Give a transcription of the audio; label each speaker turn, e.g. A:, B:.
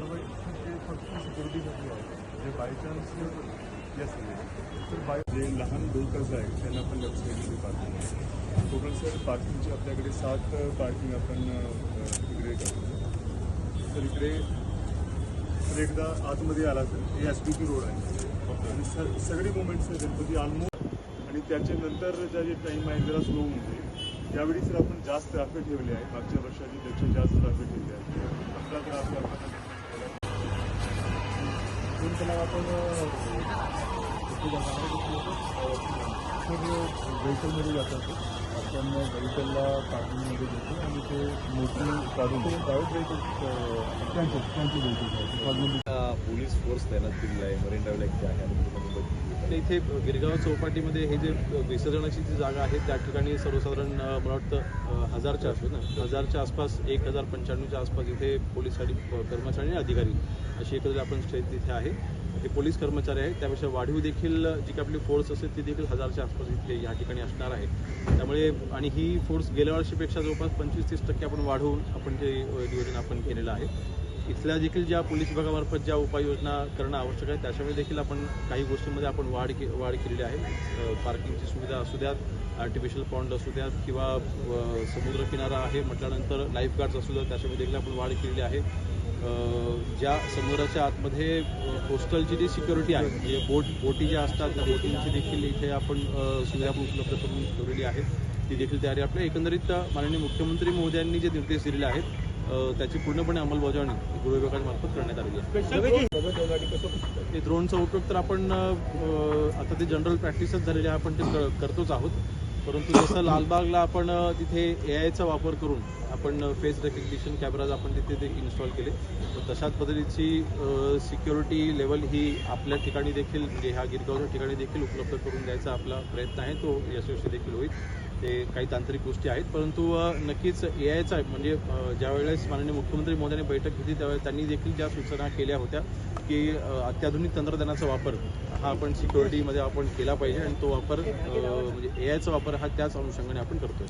A: ते फक्त सिक्युरिटीसाठी आहे. जे बाय चान्स येस तर बाय जे लहान व्हेकल्स आहेत त्यांना आपण लक्ष वेगळी पार्किंग टोटल सर पार्किंगचे आपल्याकडे सात पार्किंग आपण इकडे करतो. तर इकडे तर एकदा आतमध्ये आला तर हे एस बी पी रोड आहे. आणि स सगळी मुवमेंट्स आहे गणपती ऑलमोस्ट आणि त्याच्यानंतर ज्या जे टाईम आहे जरा स्लो होऊन जाईल त्यावेळी सर आपण जास्त ट्रॅफिक ठेवले आहे. मागच्या वर्षाची पेक्षा जास्त ट्रॅफिक ठेवले आहे. आपला ट्रॅफिक आपण दोन त्याला आपण व्हेकलमध्ये जातात आपण व्हेकलला पार्किंगमध्ये देतो आणि ते मोठी काढून प्रायव्हेट व्हेकल्स त्यांचे त्यांची व्हेकल्स
B: पोलीस फोर्स तैनात केलेला आहे. मरीन ड्राईव्ह एक जे आहे. आणि
C: तर इथे गिरगाव चौपाटीमध्ये हे जे विसर्जनाची जी जागा आहे त्या ठिकाणी सर्वसाधारण मला वाटतं हजारच्या असतो ना हजारच्या आसपास एक हजार पंच्याण्णवच्या आसपास इथे पोलीस आणि कर्मचारी आणि अधिकारी अशी एकत्र आपण स्टेज तिथे आहे. हे पोलीस कर्मचारी आहेत. त्यापेक्षा वाढीव देखील जी काही आपली फोर्स असेल ती देखील हजारच्या आसपास इथे या ठिकाणी असणार आहे. त्यामुळे आणि ही फोर्स गेल्या वर्षीपेक्षा जवळपास पंचवीस तीस टक्के आपण वाढवून आपण ते नियोजन आपण केलेलं आहे. इथल्या देखील ज्या पोलीस विभागामार्फत ज्या उपाययोजना करणं आवश्यक आहे त्याच्यामुळे देखील आपण काही गोष्टींमध्ये आपण वाढ के वाढ केलेली आहे. पार्किंगची सुविधा असू द्यात आर्टिफिशियल पॉन्ड असू द्यात किंवा समुद्रकिनारा आहे म्हटल्यानंतर लाईफ गार्ड्स असू द्यात त्याच्यामध्ये देखील आपण वाढ केलेली आहे. ज्या समुद्राच्या आतमध्ये कोस्टलची जी सिक्युरिटी आहे म्हणजे बोट बोटी ज्या असतात त्या बोटींची देखील इथे आपण सुविधा उपलब्ध करून ठेवलेली आहे. ती देखील तयारी आपल्या. एकंदरीत माननीय मुख्यमंत्री महोदयांनी जे निर्देश दिलेले आहेत त्याची पूर्णपणे अंमलबजावणी गृह विभागामार्फत करण्यात आलेली आहे. ड्रोनचा उपयोग तर आपण आता ते जनरल प्रॅक्टिसच झालेली आहे आपण ते करतोच आहोत. परंतु जसं लालबागला आपण तिथे ए आयचा वापर करून आपण फेस रेकग्निशन कॅमेराज आपण तिथे ते इन्स्टॉल केले. तर तशाच पद्धतीची सिक्युरिटी लेवल ही आपल्या ठिकाणी देखील म्हणजे ह्या गिरगावच्या ठिकाणी देखील उपलब्ध करून द्यायचा आपला प्रयत्न आहे तो यशस्वी देखील होईल. ते काही तांत्रिक गोष्टी आहेत. परंतु नक्कीच ए आयचा म्हणजे ज्यावेळेस माननीय मुख्यमंत्री महोदयांनी बैठक घेतली त्यावेळेस त्यांनी देखील ज्या सूचना केल्या होत्या की अत्याधुनिक तंत्रज्ञानाचा वापर हा आपण सिक्युरिटीमध्ये आपण केला पाहिजे आणि तो वापर म्हणजे ए आयचा वापर हा त्याच अनुषंगाने आपण करतोय.